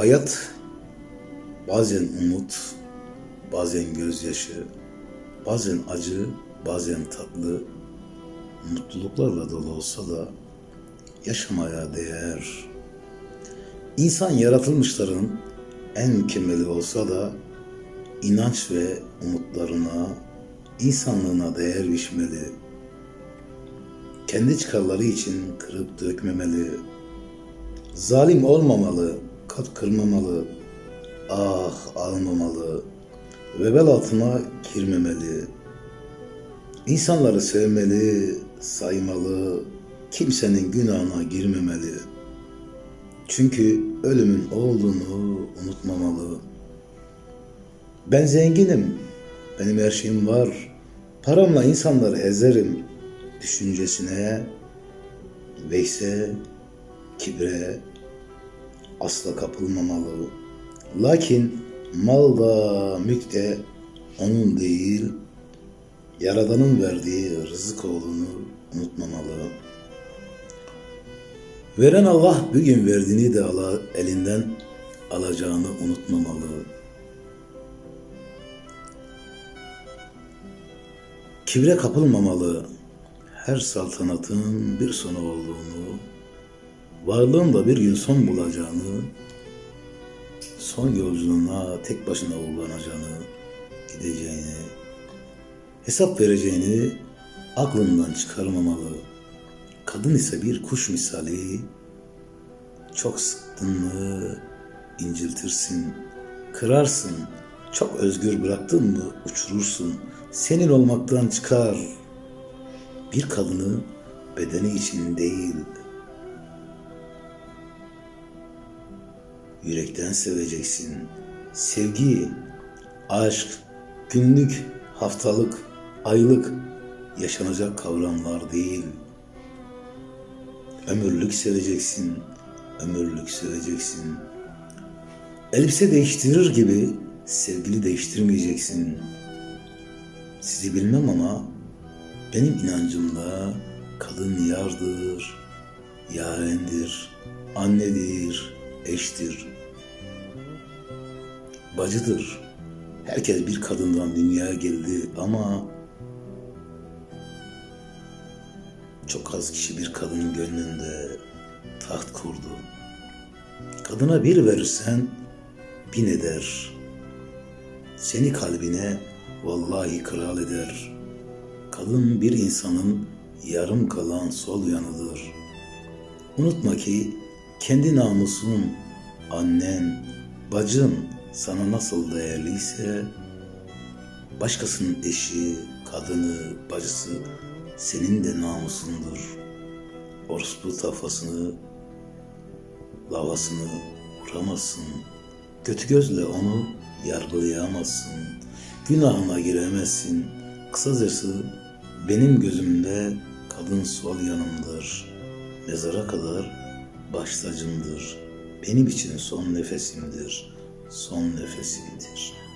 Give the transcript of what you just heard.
Hayat bazen umut, bazen gözyaşı, bazen acı, bazen tatlı, mutluluklarla dolu olsa da yaşamaya değer. İnsan yaratılmışların en mükemmeli olsa da inanç ve umutlarına, insanlığına değer biçmeli. Kendi çıkarları için kırıp dökmemeli. Zalim olmamalı, kalp kırmamalı, ah almamalı, vebel altına girmemeli. İnsanları sevmeli, saymalı, kimsenin günahına girmemeli. Çünkü ölümün olduğunu unutmamalı. Ben zenginim, benim her şeyim var, paramla insanları ezerim düşüncesine ve ise kibre asla kapılmamalı. Lakin mal da mülk de onun değil, Yaradan'ın verdiği rızık olduğunu unutmamalı. Veren Allah bugün verdiğini de ala, elinden alacağını unutmamalı. Kibre kapılmamalı. Her saltanatın bir sonu olduğunu, varlığın da bir gün son bulacağını, son yolculuğuna tek başına uğranacağını, gideceğini, hesap vereceğini aklından çıkarmamalı. Kadın ise bir kuş misali, çok sıktın mı inciltirsin, kırarsın, çok özgür bıraktın mı uçurursun, senin olmaktan çıkar. Bir kadını bedeni için değil, yürekten seveceksin. Sevgi, aşk, günlük, haftalık, aylık yaşanacak kavramlar değil. Ömürlük seveceksin, ömürlük seveceksin. Elbise değiştirir gibi sevgili değiştirmeyeceksin. Sizi bilmem ama benim inancımda kadın yardır, yarendir, annedir, eştir, bacıdır. Herkes bir kadından dünyaya geldi ama çok az kişi bir kadının gönlünde taht kurdu. Kadına bir verirsen bin eder. Seni kalbine vallahi kral eder. Kadın bir insanın yarım kalan sol yanıdır. Unutma ki kendi namusun, annen, bacın sana nasıl değerliyse başkasının eşi, kadını, bacısı senin de namusundur. Orospu tafasını, lavasını vuramazsın. Kötü gözle onu yargılayamazsın. Günahına giremezsin. Kısacası benim gözümde kadın sol yanımdır. Mezara kadar baş tacımdır. Benim için son nefesimdir. Son nefesimdir.''